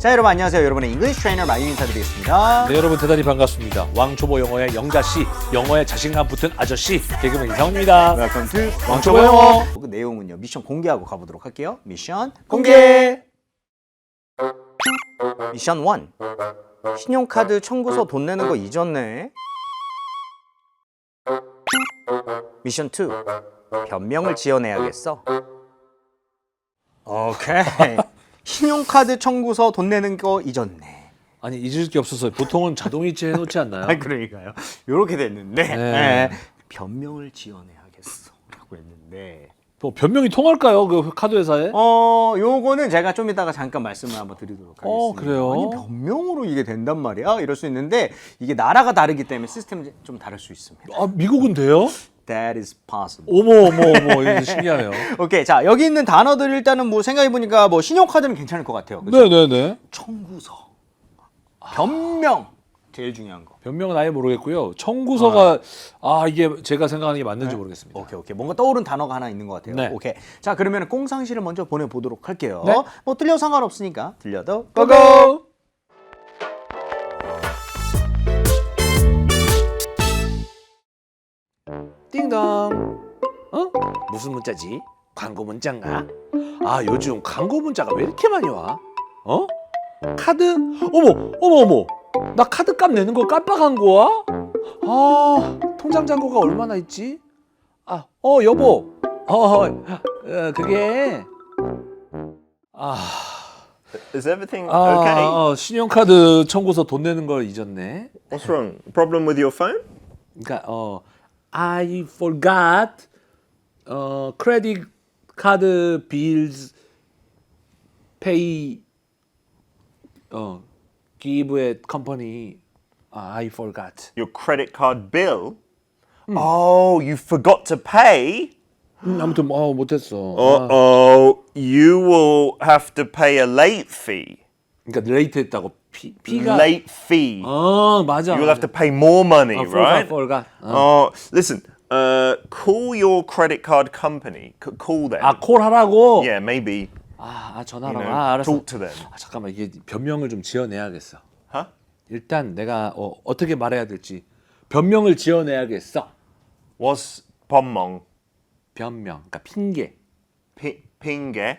자 여러분 안녕하세요. 여러분의 잉글리시 트레이너 마유 인사드리겠습니다. 네 여러분 대단히 반갑습니다. 왕초보 영어의 영자 씨, 영어에 자신감 붙은 아저씨 개그맨 이상훈입니다. 웰컴 투 왕초보 영어. 그 내용은요. 미션 공개하고 가보도록 할게요. 미션 공개. 미션 1. 신용카드 청구서 돈 내는 거 잊었네. 미션 2. 변명을 지어내야겠어. 오케이. 신용카드 청구서 돈 내는 거 잊었네. 아니 잊을 게 없어서 보통은 자동이체 해놓지 않나요? 아 그러니까요. 요렇게 됐는데 네. 네. 변명을 지어내야겠어라고 했는데 뭐 변명이 통할까요? 그 카드 회사에? 어 요거는 제가 좀 이따가 잠깐 말씀을 한번 드리도록 하겠습니다. 어, 그래요? 아니 변명으로 이게 된단 말이야? 이럴 수 있는데 이게 나라가 다르기 때문에 시스템이 좀 다를 수 있습니다. 아 미국은 돼요? That is possible. 어머 어머 어머 이거 신기하네요. 오케이 자 여기 있는 단어들 일단은 뭐 생각해 보니까 뭐 신용카드는 괜찮을 것 같아요. 그죠? 네네네. 청구서, 변명 제일 중요한 거. 변명은 아예 모르겠고요. 청구서가 아 이게 제가 생각하는 게 맞는지 모르겠습니다. 오케이 오케이 뭔가 떠오른 단어가 하나 있는 것 같아요. 네. 오케이 자 그러면 꽁상시를 먼저 보내보도록 할게요. 네. 뭐 틀려 상관없으니까 들려도 고고. 띵동. 어? 무슨 문자지? 광고 문자인가? 아 요즘 광고 문자가 왜 이렇게 많이 와? 어? 카드? 어머 어머 어머. 나 카드 값 내는 거 깜빡한 거야? 아 통장 잔고가 얼마나 있지? 아 어 여보. 어, 어 그게 아. Is everything 아, okay? 어, 신용카드 청구서 돈 내는 걸 잊었네. What's wrong? Problem with your phone? 그러니까 어 I forgot 어 credit card bills pay 어 give a company 아, I forgot. Your credit card bill? Oh, you forgot to pay? 음, 아무튼 어 못했어. Uh 아, oh, you will have to pay a late fee. 그러니까 레이트 했다고 피 피가 Late fee. 어 맞아. You will have to pay more money, 어, forgot, right? forgot. 어. Oh, listen. Uh, call your credit card company. C- call them. 아 콜하라고. yeah, maybe. 아, 아 전화로. know, 아 알았어. talk to them. 아 잠깐만 이게 변명을 좀 지어내야겠어. Huh? 일단 내가 어, 어떻게 말해야 될지 변명을 지어내야겠어. What's bonmong? 변명, 그러니까 핑계. Pi- pinge.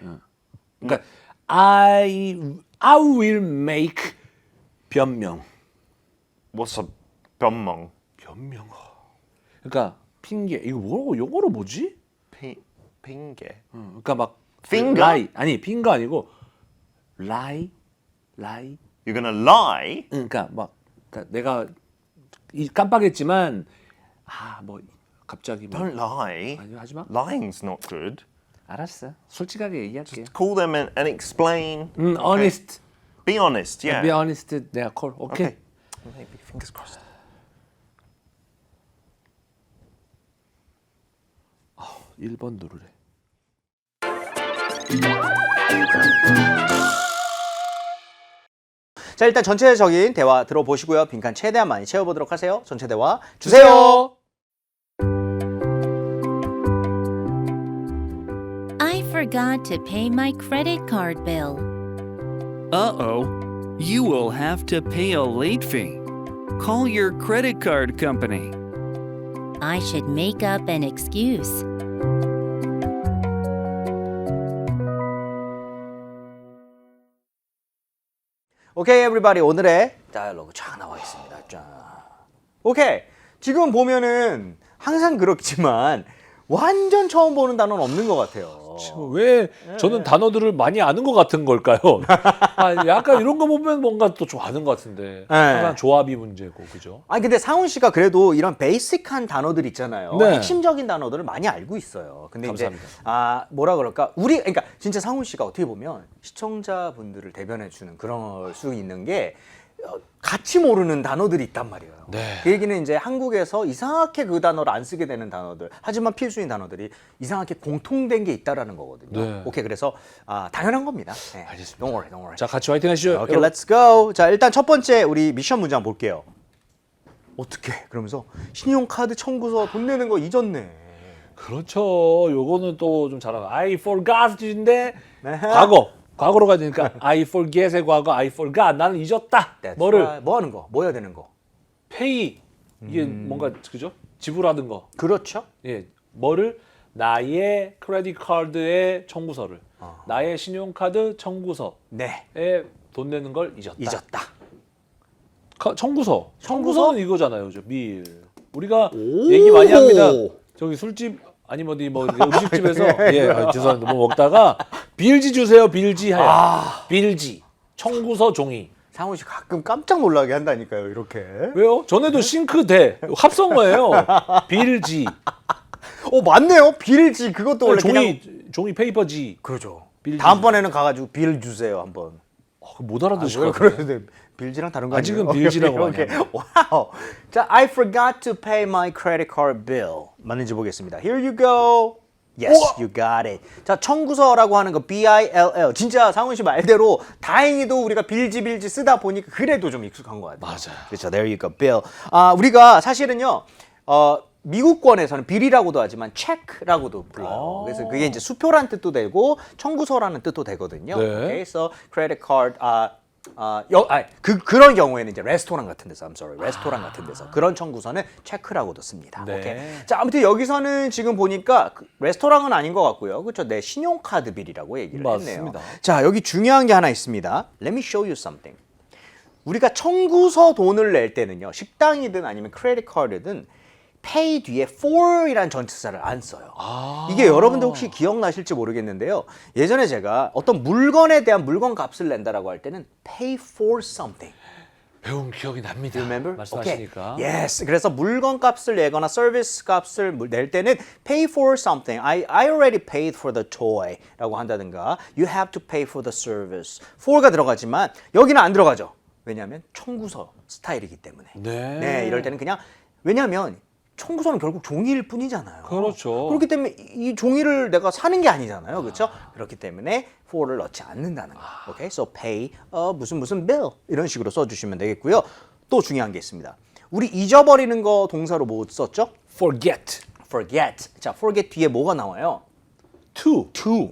그러니까 I I will make 변명. What's a bonmong? 변명. 그러니까 핑계. 이거 뭐라고 영어로 뭐지? Pi- pinge. 응, 그러니까 막 Finger? lie 아니 핑거 아니고 lie lie. You're gonna lie? 응, 그러니까 막 그러니까 내가 이 깜빡했지만 아 뭐 갑자기 뭐 Don't lie. 아니 하지 마. Lying's not good. 알았어. 솔직하게 얘기할게. Call them and, and explain. 음, honest. Be honest, yeah. Be honest. 내가 콜. 오케이. Okay. Maybe fingers crossed. 1번 누르래. 자 일단 전체적인 대화 들어보시고요. 빈칸 최대한 많이 채워보도록 하세요. 전체 대화 주세요. I forgot to pay my credit card bill. Uh oh. You will have to pay a late fee. Call your credit card company. I should make up an excuse. 오케이 에브리바디 오늘의 다이얼로그 쫙 나와 있습니다. 쫙. 오케이. 지금 보면은 항상 그렇지만 완전 처음 보는 단어는 없는 것 같아요. 왜 저는 단어들을 많이 아는 것 같은 걸까요? 아, 약간 이런 거 보면 뭔가 또 좀 아는 것 같은데 항상 조합이 문제고 그죠? 아니 근데 상훈 씨가 그래도 이런 베이직한 단어들 있잖아요. 네. 핵심적인 단어들을 많이 알고 있어요. 근데 감사합니다. 이제 아 뭐라 그럴까? 우리 그러니까 진짜 상훈 씨가 어떻게 보면 시청자분들을 대변해 주는 그런 수 있는 게 어, 같이 모르는 단어들이 있단 말이에요. 네. 그 얘기는 이제 한국에서 이상하게 그 단어를 안 쓰게 되는 단어들, 하지만 필수인 단어들이 이상하게 공통된 게 있다라는 거거든요. 네. 오케이, 그래서 아, 당연한 겁니다. 네. 알겠습니다. Don't worry, don't worry. 자 같이 화이팅 하시죠. 오케이, let's go. 자, 일단 첫 번째 우리 미션 문장 볼게요. 어떻게? 그러면서 신용카드 청구서 돈 내는 거 잊었네. 그렇죠. 요거는 또 좀 잘하는 I forgot인데 네. 과거 과거로 가야 되니까 I forget의 과거 I forgot 나는 잊었다. That's 뭐를 right. 뭐 하는 거? 뭐 해야 되는 거? pay 이게 뭔가 그죠? 지불하는 거. 그렇죠. 예, 뭐를 나의 크레딧 카드의 청구서를 나의 신용카드 청구서에 네. 돈 내는 걸 잊었다. 잊었다. 카- 청구서. 청구서? 청구서는 이거잖아요, 저 밀. 우리가 얘기 많이 합니다. 저기 술집 아니면 어디 뭐 이렇게 음식집에서 예, 아, 죄송합니다. 뭐 먹다가 빌지 주세요, 빌지 하여. 아. 빌지. 청구서 종이. 상훈 씨 가끔 깜짝 놀라게 한다니까요, 이렇게. 왜요? 전에도 싱크대 합성어예요. 빌지. 어, 맞네요. 빌지 그것도 원래 종이 그냥 종이 페이퍼지. 그러죠. 빌지. 다음번에는 가가지고 빌 주세요, 한번. 어, 못 알아들으실 왜것 같아요. 그러는데 빌지랑 다른 거 아직은 아니에요? 빌지라고 많이 오케이. 와우. 자, I forgot to pay my credit card bill. 맞는지 보겠습니다. Here you go. Yes, you got it. 자, 청구서라고 하는 거 B-I-L-L. 진짜 상훈 씨 말대로 다행히도 우리가 빌지 빌지 쓰다 보니까 그래도 좀 익숙한 것 같아요. 맞아요. 그렇죠. There you go, bill. 아, 우리가 사실은요. 어, 미국권에서는 빌이라고도 하지만 체크라고도 불러요. 그래서 그게 이제 수표란 뜻도 되고 청구서라는 뜻도 되거든요. 네. 그래서 credit card 아 아, 여, 아, 그 그런 경우에는 이제 레스토랑 같은 데서, I'm sorry, 레스토랑 같은 데서 그런 청구서는 체크라고도 씁니다. 네. 오케이. 자, 아무튼 여기서는 지금 보니까 그 레스토랑은 아닌 것 같고요. 그렇죠? 내 신용카드 빌이라고 얘기를 맞습니다. 했네요. 자, 여기 중요한 게 하나 있습니다. Let me show you something. 우리가 청구서 돈을 낼 때는요, 식당이든 아니면 크레딧 카드든 pay 뒤에 for이란 전치사를 안 써요. 이게 여러분들 혹시 기억나실지 모르겠는데요. 예전에 제가 어떤 물건에 대한 물건 값을 낸다라고 할 때는 pay for something. 배운 기억이 납니다. Remember? 말씀하시니까. Okay. Yes. 그래서 물건 값을 내거나 서비스 값을 낼 때는 pay for something. I, I already paid for the toy라고 한다든가 you have to pay for the service. for가 들어가지만 여기는 안 들어가죠. 왜냐하면 청구서 스타일이기 때문에. 네. 네, 이럴 때는 그냥 왜냐하면 청구서는 결국 종이일 뿐이잖아요. 그렇죠. 그렇기 때문에 이- 이 종이를 내가 사는 게 아니잖아요. 그렇죠? 그렇기 때문에 for를 넣지 않는다는 거. 오케이? So pay 어, 무슨 무슨 bill 이런 식으로 써 주시면 되겠고요. 또 중요한 게 있습니다. 우리 잊어버리는 거 동사로 뭐 썼죠? forget. forget. 자, forget 뒤에 뭐가 나와요? to. to.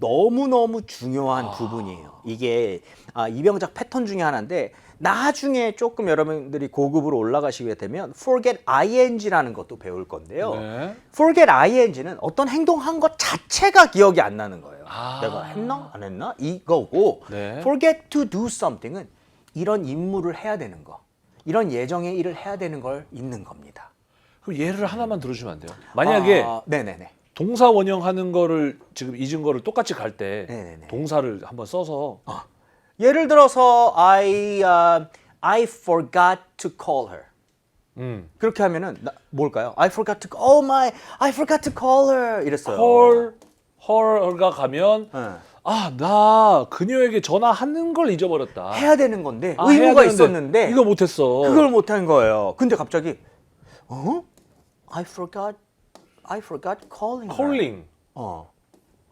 너무너무 중요한 부분이에요. 이게 아, 이병작 패턴 중에 하나인데 나중에 조금 여러분들이 고급으로 올라가시게 되면 forget ing라는 것도 배울 건데요. 네. forget ing는 어떤 행동한 것 자체가 기억이 안 나는 거예요. 아. 내가 했나 안 했나 이거고 네. forget to do something은 이런 임무를 해야 되는 거, 이런 예정의 일을 해야 되는 걸 잊는 겁니다. 그럼 예를 하나만 들어주면 안 돼요? 만약에 아, 네네네. 동사 원형하는 거를 지금 잊은 거를 똑같이 갈 때 네네네. 동사를 한번 써서 예를 들어서 I uh, I forgot to call her. 음. 그렇게 하면은 나, 뭘까요? I forgot to oh my I forgot to call her 이랬어요. 헐 헐가 가면 네. 아나 그녀에게 전화하는 걸 잊어버렸다. 해야 되는 건데 아, 의무가 되는데 있었는데 이거 못했어. 그걸 못한 거예요. 근데 갑자기 어? I forgot I forgot calling. her. 콜링. 어.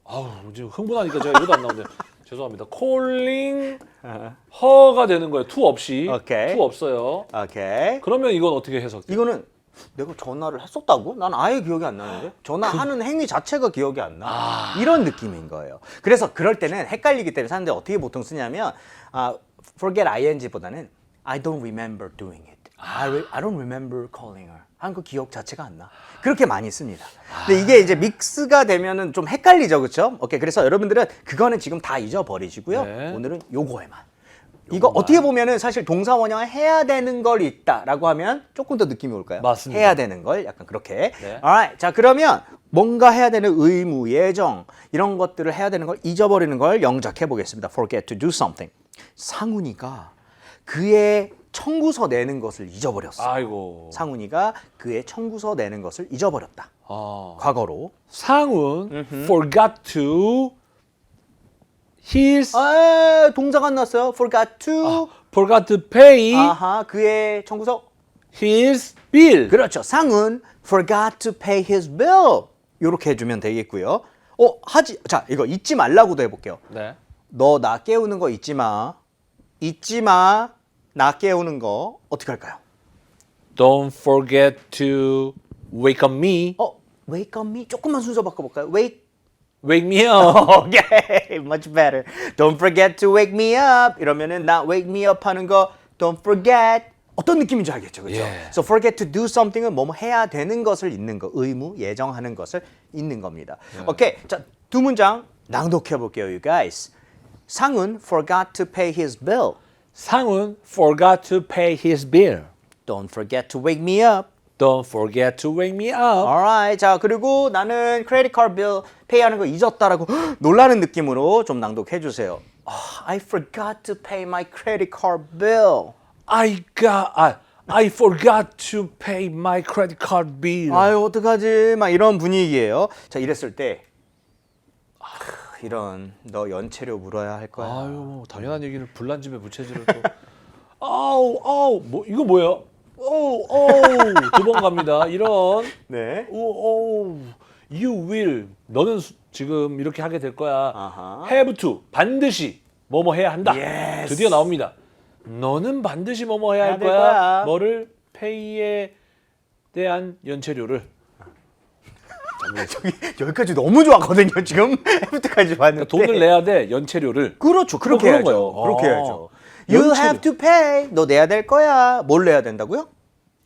아우 지금 흥분하니까 제가 이것도 안 나오는데 죄송합니다. 콜링 허가 되는 거예요. 투 없이. 오케이. 투 없어요. 오케이. 그러면 이건 어떻게 해석돼? 이거는 내가 전화를 했었다고? 난 아예 기억이 안 나는데 전화하는 행위 자체가 기억이 안 나. 이런 느낌인 거예요. 그래서 그럴 때는 헷갈리기 때문에 사람들이 어떻게 보통 쓰냐면 아, forget ing보다는 I don't remember doing it. I, re- I don't remember calling her. 한그 기억 자체가 안 나. 그렇게 많이 씁니다. 근데 이게 이제 믹스가 되면은 좀 헷갈리죠, 그렇죠? 오케이. 그래서 여러분들은 그거는 지금 다 잊어버리시고요. 네. 오늘은 요거에만. 이거 어떻게 보면은 사실 동사 원형을 해야 되는 걸 있다라고 하면 조금 더 느낌이 올까요? 맞습니다. 해야 되는 걸 약간 그렇게. 네. Alright. 자, 그러면 뭔가 해야 되는 의무, 예정 이런 것들을 해야 되는 걸 잊어버리는 걸 영작해 보겠습니다. Forget to do something. 상훈이가 그의 청구서 내는 것을 잊어버렸어. 아이고. 상훈이가 그의 청구서 내는 것을 잊어버렸다. 아. 과거로. 상훈 forgot to his 아, 동사가 안 났어요. Forgot to. forgot to pay 아하, 그의 청구서. his bill. 그렇죠. 상은 forgot to pay his bill. 이렇게 해주면 되겠고요. 어, 하지. 자, 이거 잊지 말라고도 해볼게요. 네. 너 나 깨우는 거 잊지 마. 잊지 마. 나 깨우는 거 어떻게 할까요? Don't forget to wake up me. 어, wake up me. 조금만 순서 바꿔볼까요? wake, wake me up. Okay, much better. Don't forget to wake me up. 이러면은 나 wake me up 하는 거 don't forget. 어떤 느낌인지 알겠죠, 그렇죠? 예. So forget to do something은 뭐뭐 해야 되는 것을 있는 거, 의무, 예정하는 것을 있는 겁니다. 오케이, 자 두 문장 낭독해 볼게요, you guys. 상훈 forgot to pay his bill. 상훈 forgot to pay his bill. Don't forget to wake me up. Don't forget to wake me up. Alright. 자, 그리고 나는 크레딧 카드 빌 페이하는 거 잊었다라고 놀라는 느낌으로 좀 낭독해 주세요. 아, I forgot to pay my credit card bill. I got I, I forgot to pay my credit card bill. 아유, 어떡하지? 막 이런 분위기예요. 자, 이랬을 때 아, 이런 너 연체료 물어야 할 거야. 아유 뭐 당연한 얘기를 불난 집에 부채질을 또 아우 아우 뭐 이거 뭐예요? 어우 어우 두 번 갑니다. 이런 네. 오, 오, you will 너는 수- 지금 이렇게 하게 될 거야. 아하. have to 반드시 뭐뭐 해야 한다. Yes. 드디어 나옵니다. 너는 반드시 뭐뭐 해야 해야 할 될 거야. 거야. 뭐를 pay에 대한 연체료를 저기 여기까지 너무 좋았거든요. 지금 애프터까지 봤는데. 돈을 내야 돼 연체료를. 그렇죠. 그렇게 그런 해야죠. 거예요. 그렇게 아. 해야죠. You 연체료. have to pay. 너 내야 될 거야. 뭘 내야 된다고요?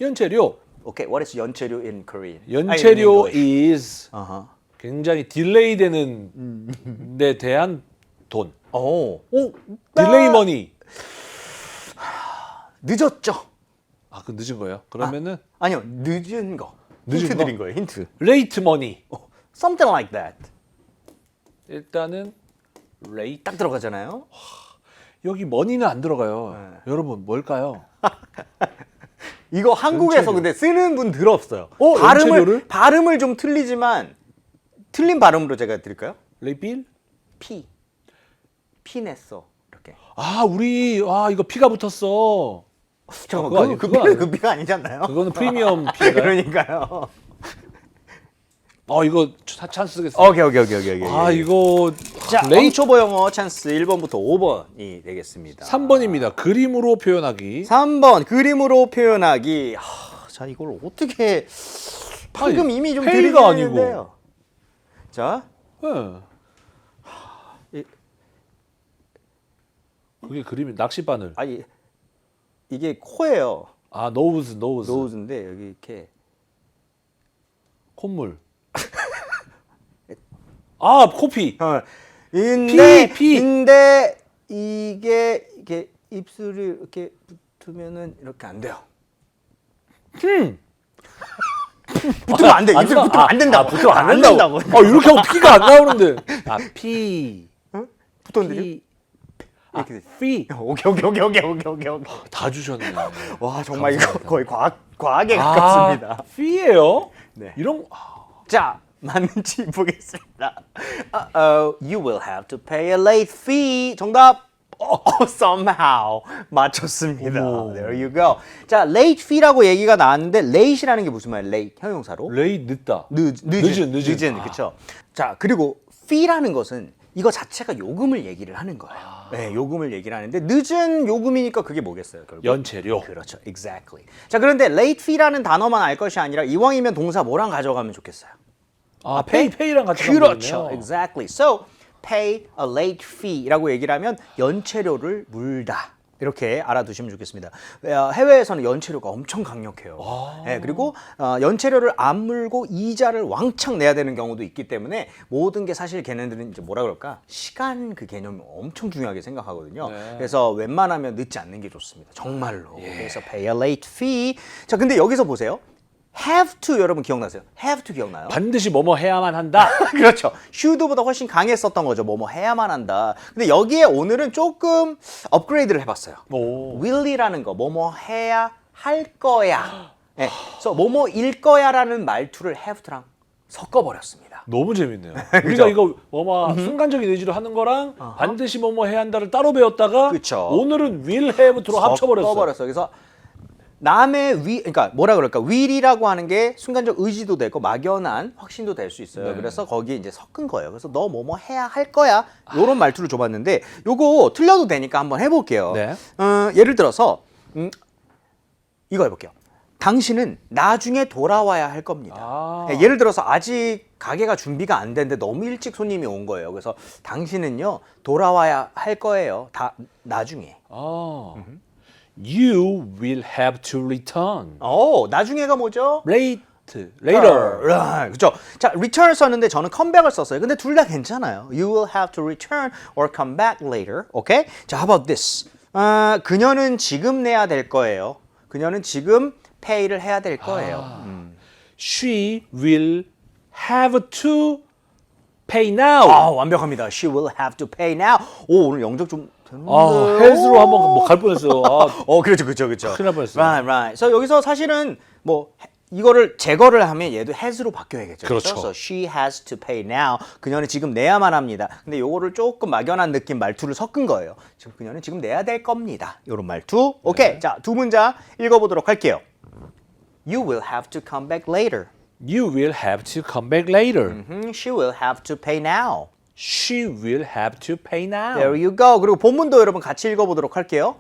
연체료. Okay, what is 연체료 in Korean? 연체료 아니, in is 아하. 굉장히 딜레이 되는 데 대한 돈. 오, 오, 딜레이 머니. 늦었죠? 아, 그 늦은 거예요? 그러면은 아니요, 늦은 거. 힌트 거? 드린 거예요, 힌트. 레이트 머니. Something like that. 일단은 레이트. 딱 들어가잖아요. 여기 머니는 안 들어가요. 여러분 뭘까요? 이거 한국에서. 근데 쓰는 분들 없어요. 어, 발음을 연체료를? 발음을 좀 틀리지만 틀린 발음으로 제가 드릴까요? 레이빌? 피. 피 냈어. 이렇게. 아, 우리 아 이거 피가 붙었어. 잠깐만, 그거 아니에요? 그, 그, 그거 피는 아니에요? 그 피가 아니잖아요. 그거는 프리미엄 피가. 그러니까요. 어, 이거 차- 찬스 쓰겠습니다. 오케이, 오케이, 오케이, 오케이. 오케이. 아, 이거 자, 레이 레이 초보 영어 찬스 1번부터 5번이 되겠습니다. 3번입니다. 그림으로 표현하기. 3번 그림으로 표현하기. 하, 자 이걸 어떻게 방금 아니, 이미 좀 페이가 드리는데요. 자, 예. 이- 그게 그림이 낚시 바늘. 아니 이게 코예요. 아, 노우즈, 노우즈. 노즈인데 여기 이렇게 콧물. 아, 코피. 어, 인데 피, 피. 인데 이게 이게 입술이 이렇게 붙으면은 이렇게 안 돼요. 붙으면 안 돼. 입술 나- 붙으면 안 된다고. 아, 붙으면 안, 안 된다고. 된다고. 아, 이렇게 하면 피가 안 나오는데. 아, 피. 붙었는데요? 피. 아, 이렇게 돼. 피. 오케이 오케이 오케이 오케이 오케이 오케이 오케이. 다 주셨네. 와 정말 이거 감사합니다. 거의 과학 과학에 가깝습니다. 아, 피예요? 네. 이런 아, 자 맞는지 보겠습니다. Uh-oh, you will have to pay a late fee. 정답. 어, somehow 맞췄습니다. 어머. There you go. 자, late fee라고 얘기가 나왔는데 late이라는 게 무슨 말이에요? late 형용사로 레이 늦다. 늦, 늦은, 늦은, 늦은. 아. 그렇죠. 자, 그리고 fee라는 것은 이거 자체가 요금을 얘기를 하는 거예요. 아. 네, 요금을 얘기를 하는데 늦은 요금이니까 그게 뭐겠어요? 결국 연체료. 그렇죠. Exactly. 자, 그런데 late fee라는 단어만 알 것이 아니라 이왕이면 동사 뭐랑 가져가면 좋겠어요? 아, 페이 페이랑 같이 가면 그렇죠. 되겠네요. Exactly. So, pay a late fee라고 얘기를 하면 연체료를 물다. 이렇게 알아두시면 좋겠습니다. 어, 해외에서는 연체료가 엄청 강력해요. 네, 그리고 어, 연체료를 안 물고 이자를 왕창 내야 되는 경우도 있기 때문에 모든 게 사실 걔네들은 이제 뭐라 그럴까 시간 그 개념이 엄청 중요하게 생각하거든요. 네. 그래서 웬만하면 늦지 않는 게 좋습니다. 정말로. 그래서 pay a late fee. 자, 근데 여기서 보세요. Have to 여러분 기억나세요? have to 기억나요? 반드시 뭐뭐 해야만 한다. 그렇죠. should보다 훨씬 강했었던 거죠. 뭐뭐 해야만 한다. 근데 여기에 오늘은 조금 업그레이드를 해봤어요. 오. will이라는 거, 뭐뭐 해야 할 거야. 네. 그래서 뭐 뭐일 거야라는 말투를 have to랑 섞어버렸습니다. 너무 재밌네요. 우리가 이거 뭐뭐 순간적인 의지로 하는 거랑 반드시 뭐뭐 해야 한다를 따로 배웠다가 그쵸. 오늘은 will have로 합쳐버렸어. 섞어버렸어. 그래서 남의 위, 그러니까 뭐라 그럴까 will이라고 하는 게 순간적 의지도 되고 막연한 확신도 될 수 있어요. 네. 그래서 거기에 이제 섞은 거예요. 그래서 너 뭐 뭐 해야 할 거야. 요런 말투를 줘봤는데 요거 틀려도 되니까 한번 해볼게요. 네. 어, 예를 들어서 음, 이거 해볼게요. 당신은 나중에 돌아와야 할 겁니다. 아. 예, 예를 들어서 아직 가게가 준비가 안 됐는데 너무 일찍 손님이 온 거예요. 그래서 당신은요 돌아와야 할 거예요. 다 나중에. 아, you will have to return 어 나중에가 뭐죠? late later. Right. 그죠? 자, return 썼는데 저는 comeback을 썼어요. 근데 둘 다 괜찮아요. You will have to return or come back later. 오케이? 자, how about this? 아, 그녀는 지금 내야 될 거예요. 그녀는 지금 pay를 해야 될 거예요. 음. She will have to pay now. 아, 완벽합니다. She will have to pay now. 오, 오늘 영적 좀 되는데. 아, 헬스로 한번 뭐 갈 뻔했어요. 아, 어, 그렇죠, 그렇죠, 그렇죠. 큰일 날 뻔했어요. Right, right. 그래서 여기서 사실은 뭐 해- 이거를 제거를 하면 얘도 has로 바뀌어야겠죠. 그렇죠. 그래서 she has to pay now. 그녀는 지금 내야만 합니다. 근데 요거를 조금 막연한 느낌 말투를 섞은 거예요. 지금 그녀는 지금 내야 될 겁니다. 요런 말투. 오케이. 네. 자, 두 문장 읽어 보도록 할게요. You will have to come back later. You will have to come back later. 음, she will have to pay now. She will have to pay now. There you go. 그리고 본문도 여러분 같이 읽어보도록 할게요.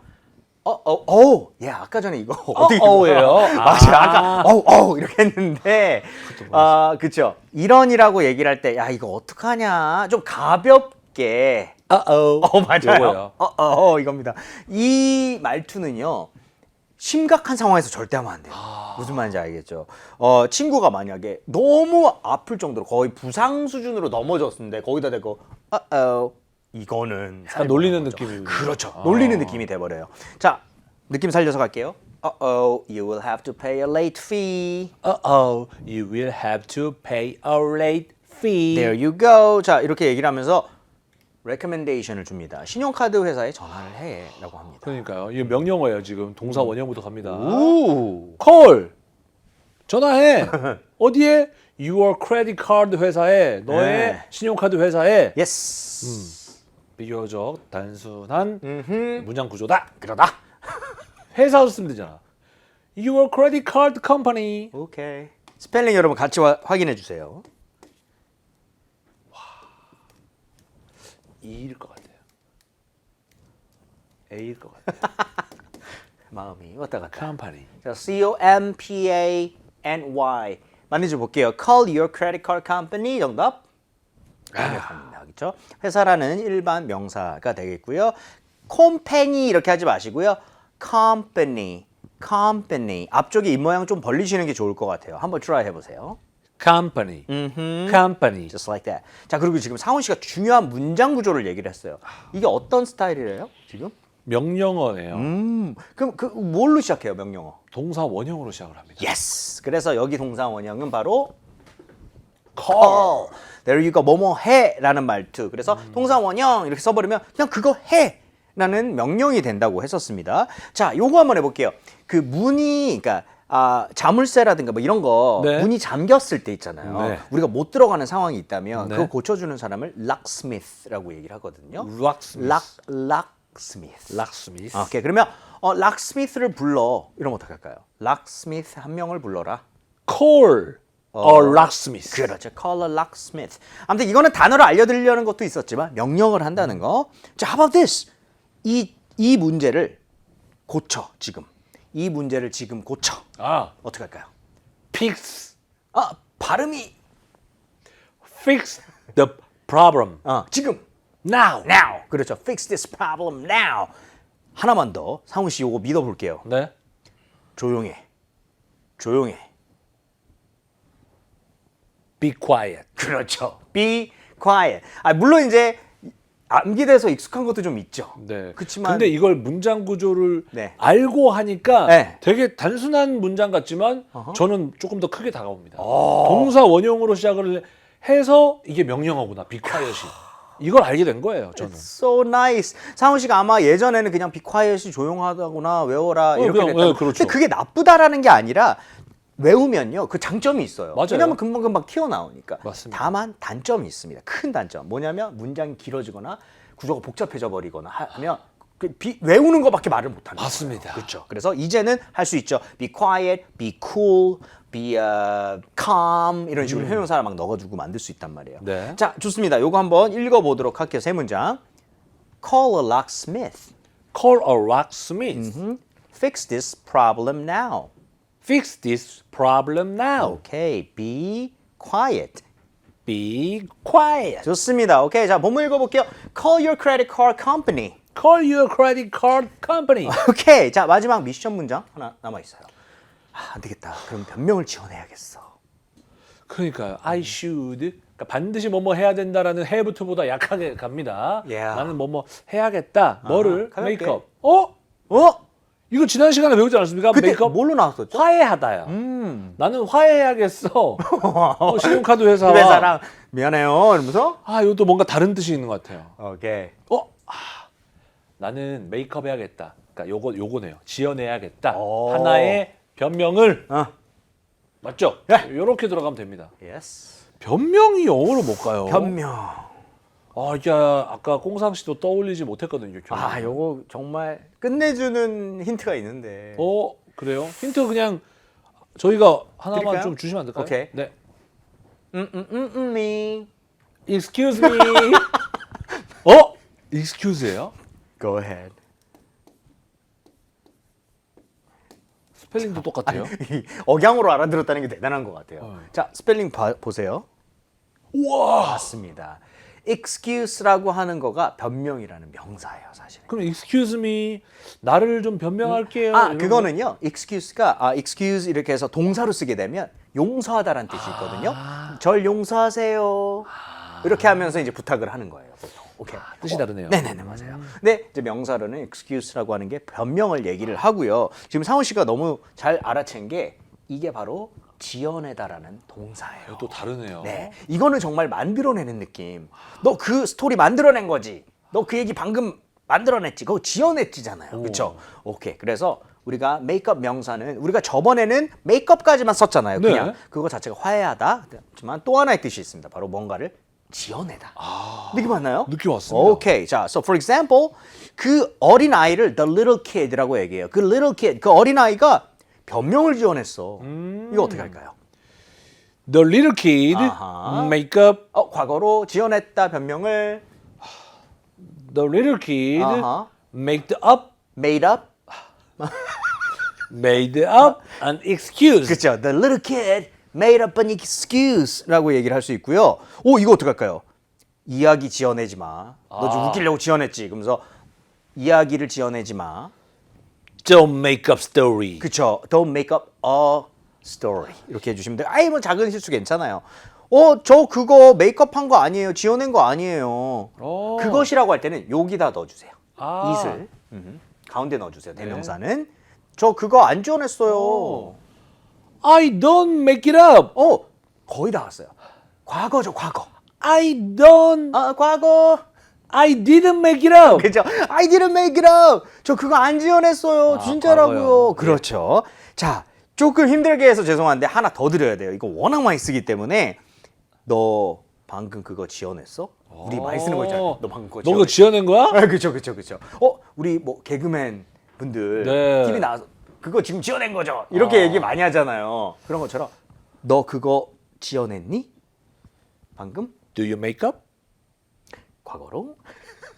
어, 어, 어, 예, 아까 전에 이거 어 떻게 어예요? 맞아요. 아. 아까 어, 어 이렇게 했는데, 아, 그쵸. 이런이라고 얘기를 할 때, 야 이거 어떡하냐, 좀 가볍게. Uh-oh. 어, 맞아요. 요거요. 어, 어, 어, 이겁니다. 이 말투는요. 심각한 상황에서 절대 하면 안 돼요. 무슨 말인지 알겠죠? 어, 친구가 만약에 너무 아플 정도로 거의 부상 수준으로 넘어졌는데 거기다 대고 어, 어, 이거는 약간 놀리는 느낌이. 그렇죠. 놀리는 느낌이 돼 버려요. 자, 느낌 살려서 갈게요. Uh-oh, you will have to pay a late fee. Uh-oh. You will have to pay a late fee. There you go. 자, 이렇게 얘기를 하면서 recommendation을 줍니다. 신용카드 회사에 전화를 해라고 합니다. 그러니까요. 이게 명령어예요, 지금. 동사 원형부터 갑니다. 오. call. 전화해. 어디에? Your credit card 회사에 너의 네. 신용카드 회사에 Yes. 비교적 단순한 음흠. 문장 구조다. 그러다. 회사로 쓰면 되잖아. Your credit card company. 오케이. 스펠링 여러분 같이 와- 확인해 주세요. E일 것 같아요. A일 것 같아요. 마음이 왔다 갔다. company. 자, C O M P A N Y. 만들어 볼게요. Call your credit card company 정답. 완벽합니다. 그렇죠? 회사라는 일반 명사가 되겠고요. 콤페니 이렇게 하지 마시고요. company, company. 앞쪽에 입 모양 좀 벌리시는 게 좋을 것 같아요. 한번 try 해보세요. Company. company. Just like that. 자 그리고 지금 상훈 씨가 중요한 문장 구조를 얘기를 했어요. 이게 어떤 스타일이래요? 지금? 명령어네요. 음, 그럼 그 뭘로 시작해요 명령어? 동사 원형으로 시작을 합니다. Yes. 그래서 여기 동사 원형은 바로 call. There you go. 뭐뭐 해라는 말투. 그래서 동사 원형 이렇게 써버리면 그냥 그거 해 라는 명령이 된다고 했었습니다. 자, 요거 한번 해볼게요. 그 문이, 그러니까 아, 자물쇠라든가 뭐 이런 거 네. 문이 잠겼을 때 있잖아요. 네. 우리가 못 들어가는 상황이 있다면 네. 그거 고쳐주는 사람을 locksmith라고 얘기를 하거든요. locksmith. lock, locksmith. locksmith. 오케이 그러면 어, 락스미스를 불러 이러면 어떻게 할까요? 락스미스 한 명을 불러라. call a locksmith. 그렇죠. Call a locksmith. 아무튼 이거는 단어를 알려드리려는 것도 있었지만 명령을 한다는 거. 자, how about this? 이, 이 문제를 고쳐 지금. 이 문제를 지금 고쳐. 아, 어떻게 할까요? fix 아 발음이 fix the problem 어, 지금 now. now. 그렇죠. Fix this problem now. 하나만 더 상훈 씨 요거 믿어볼게요. 네. 조용해. 조용해. be quiet. 그렇죠. Be quiet. 아 물론 이제 암기돼서 익숙한 것도 좀 있죠. 네. 그렇지만 근데 이걸 문장 구조를 네. 알고 하니까 네. 되게 단순한 문장 같지만 저는 조금 더 크게 다가옵니다. 어. 동사 원형으로 시작을 해서 이게 명령어구나. quiet이. 이걸 알게 된 거예요, 저는. so nice. 상훈 씨가 아마 예전에는 그냥 quiet이 조용하다구나 외워라 어, 이렇게 그냥, 됐다. 네, 그렇죠. 근데 그게 나쁘다라는 게 아니라 외우면요 그 장점이 있어요. 맞아요. 왜냐하면 금방 금방 튀어 나오니까. 맞습니다. 다만 단점이 있습니다. 큰 단점. 뭐냐면 문장이 길어지거나 구조가 복잡해져 버리거나 하면 그 비- 외우는 것밖에 말을 못하는 거예요. 맞습니다. 그렇죠. 그래서 이제는 할 수 있죠. Be quiet, be cool, be uh, calm 이런 식으로 형용사를 막 넣어주고 만들 수 있단 말이에요. 음. 네. 자, 좋습니다. 요거 한번 읽어보도록 할게요. 세 문장. Call a locksmith. call a locksmith. Fix this problem now. Fix this problem now. Okay. Be quiet. Be quiet. 좋습니다. 오케이. 자, 본문 읽어볼게요. Call your credit card company. Call your credit card company. 오케이. 자, 마지막 미션 문장 하나 남아 있어요. 아, 안 되겠다. 그럼 변명을 지원해야겠어. 그러니까요. I should. 그러니까 반드시 뭐뭐 해야 된다라는 have부터보다 약하게 갑니다. Yeah. 나는 뭐뭐 해야겠다. 뭐를? 가볍게. 메이크업. 어? 어? 이거 지난 시간에 배우지 않았습니까? 그때 메이크업. 뭘로 나왔었죠? 화해하다요. 음. 나는 화해해야겠어. 어, 신용카드 회사와. 그 회사랑 미안해요. 이러면서 아, 이것도 뭔가 다른 뜻이 있는 것 같아요. 오케이. 어? 아, 나는 메이크업 해야겠다. 그러니까 요거 요거네요. 지어내야겠다. 오. 하나의 변명을 어. 맞죠? 네. 요렇게 들어가면 됩니다. 예스. 변명이 영어로 뭘까요? 변명. 아, 이게 아까 꽁상 씨도 떠올리지 못했거든요. 아. 요거 정말 끝내주는 힌트가 있는데. 어, 그래요? 힌트 그냥 저희가 하나만 드릴까요? 좀 주시면 안 될까요? 오케이. 네. 음, 음, 음, 음, 미. Excuse me. 어? Excuse예요? Go ahead. 스펠링도 똑같아요. 이 억양으로 알아들었다는 게 대단한 것 같아요. 어. 자, 스펠링 봐, 보세요. 우와. 맞습니다. Excuse라고 하는 거가 변명이라는 명사예요, 사실. 그럼 excuse me. 나를 좀 변명할게요. 아, 이런 그거는요. excuse가 아, excuse 이렇게 해서 동사로 쓰게 되면 용서하다라는 뜻이 있거든요. 절 용서하세요. 이렇게 하면서 이제 부탁을 하는 거예요, 보통. 오케이. 뜻이 다르네요. 네네네 맞아요. 근데 이제 명사로는 excuse라고 하는 게 변명을 얘기를 하고요. 지금 상훈 씨가 너무 잘 알아챈 게 이게 바로 지어내다라는 동사예요. 또 다르네요. 네, 이거는 정말 만들어내는 느낌. 너 그 스토리 만들어낸 거지. 너 그 얘기 방금 만들어냈지. 그거 지어냈지잖아요. 그렇죠? 오케이. 그래서 우리가 메이크업 명사는 우리가 저번에는 메이크업까지만 썼잖아요. 네. 그냥 그거 자체가 화해하다. 하지만 또 하나의 뜻이 있습니다. 바로 뭔가를 지어내다. 느낌 왔나요? 느낌 왔습니다. 오케이. 자, so for example, 그 어린 아이를 the little kid라고 얘기해요. 그 little kid, 그 어린 아이가 변명을 지어냈어. 이거 어떻게 할까요? The little kid 아하. make up. 어, 과거로 지어냈다 변명을 The little kid 아하. made up. made up. Made up an excuse. 그렇죠. The little kid made up an excuse라고 얘기를 할 수 있고요. 오, 이거 어떻게 할까요? 이야기 지어내지 마. 너 좀 아. 웃기려고 지어냈지. 그러면서 이야기를 지어내지 마. Don't make up story. 그쵸. Don't make up a story. 이렇게 해주시면 돼요. 아이, 뭐 작은 실수 괜찮아요. 어, 저 그거 메이크업 한 거 아니에요. 지어낸 거 아니에요. 오. 그것이라고 할 때는 여기다 넣어주세요. 아. it을. 음, 가운데 넣어주세요. 대명사는. 저 그거 안 지어냈어요. I don't make it up. 어, 거의 다 왔어요. 과거죠, 과거. I don't. 아, 과거. I didn't make it up. 그죠? I didn't make it up. 저 그거 안 지어냈어요. 아, 진짜라고요. 과거요. 그렇죠. 자, 조금 힘들게 해서 죄송한데 하나 더 드려야 돼요. 이거 워낙 많이 쓰기 때문에 너 방금 그거 지어냈어? 우리 많이 쓰는 거 있잖아. 너 방금 그거 너 그거 지어낸 거야? 아, 그렇죠, 그렇죠, 그렇죠. 어, 우리 뭐 개그맨 분들 네. TV 나와서 그거 지금 지어낸 거죠. 이렇게 얘기 많이 하잖아요. 그런 것처럼 너 그거 지어냈니? 방금 Do you make up? 과거로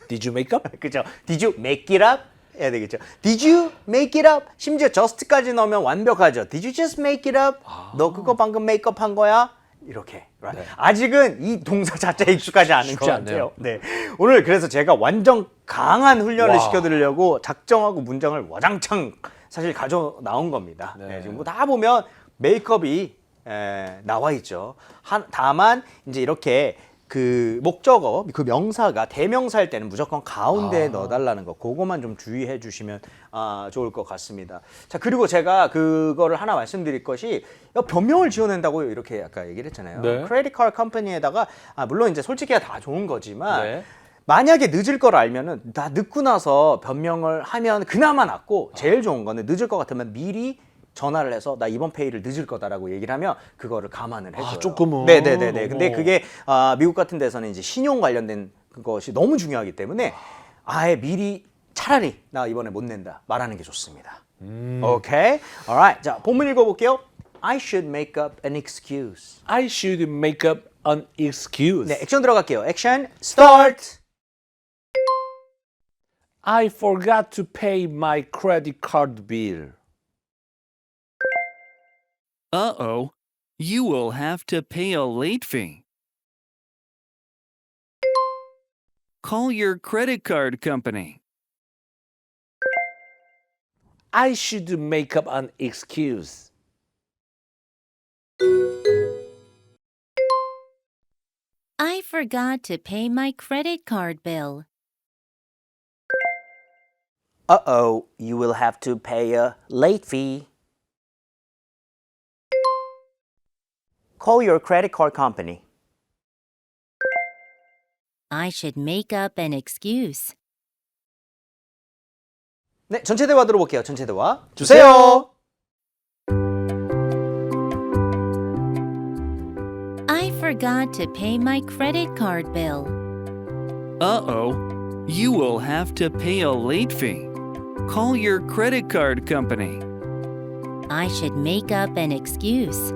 Did you make up? 그죠? Did you make it up? 해야 되겠죠. Did you make it up? 심지어 just까지 넣으면 완벽하죠. Did you just make it up? 너 그거 방금 메이크업 한 거야? 이렇게. right? 아직은 이 동사 자체에 익숙하지 않은 것 쉽지 같아요. 네. 오늘 그래서 제가 완전 강한 훈련을 와. 시켜드리려고 작정하고 문장을 와장창 사실 가져 나온 겁니다. 네, 지금 뭐다 보면 메이크업이 에, 나와 있죠. 한, 다만 이제 이렇게 그 목적어, 그 명사가 대명사일 때는 무조건 가운데에 넣어달라는 거, 그거만 좀 주의해 주시면 아, 좋을 것 같습니다. 자, 그리고 제가 그거를 하나 말씀드릴 것이 야, 변명을 지어낸다고 이렇게 아까 얘기를 했잖아요. 네. 크레딧 카드 컴퍼니에다가 아, 물론 이제 솔직히야 다 좋은 거지만 네. 만약에 늦을 걸 알면은 다 늦고 나서 변명을 하면 그나마 낫고 제일 좋은 거는 늦을 것 같으면 미리 전화를 해서 나 이번 페이를 늦을 거다라고 얘기를 하면 그거를 감안을 해줘요. 조금은. 네네네네. 근데 어머. 그게 아, 미국 같은 데서는 이제 신용 관련된 것이 너무 중요하기 때문에 아예 미리 차라리 나 이번에 못 낸다 말하는 게 좋습니다. 오케이. alright. 자 본문 읽어볼게요. I should make up an excuse. I should make up an excuse. 네, 액션 들어갈게요. 액션 start. I forgot to pay my credit card bill. Uh oh. You will have to pay a late fee. Call your credit card company. I should make up an excuse. I forgot to pay my credit card bill. Uh oh, you will have to pay a late fee. Call your credit card company. I should make up an excuse. 네, 전체 대화 들어볼게요. 전체 대화 주세요. I forgot to pay my credit card bill. Uh oh. You will have to pay a late fee. Call your credit card company. I should make up an excuse.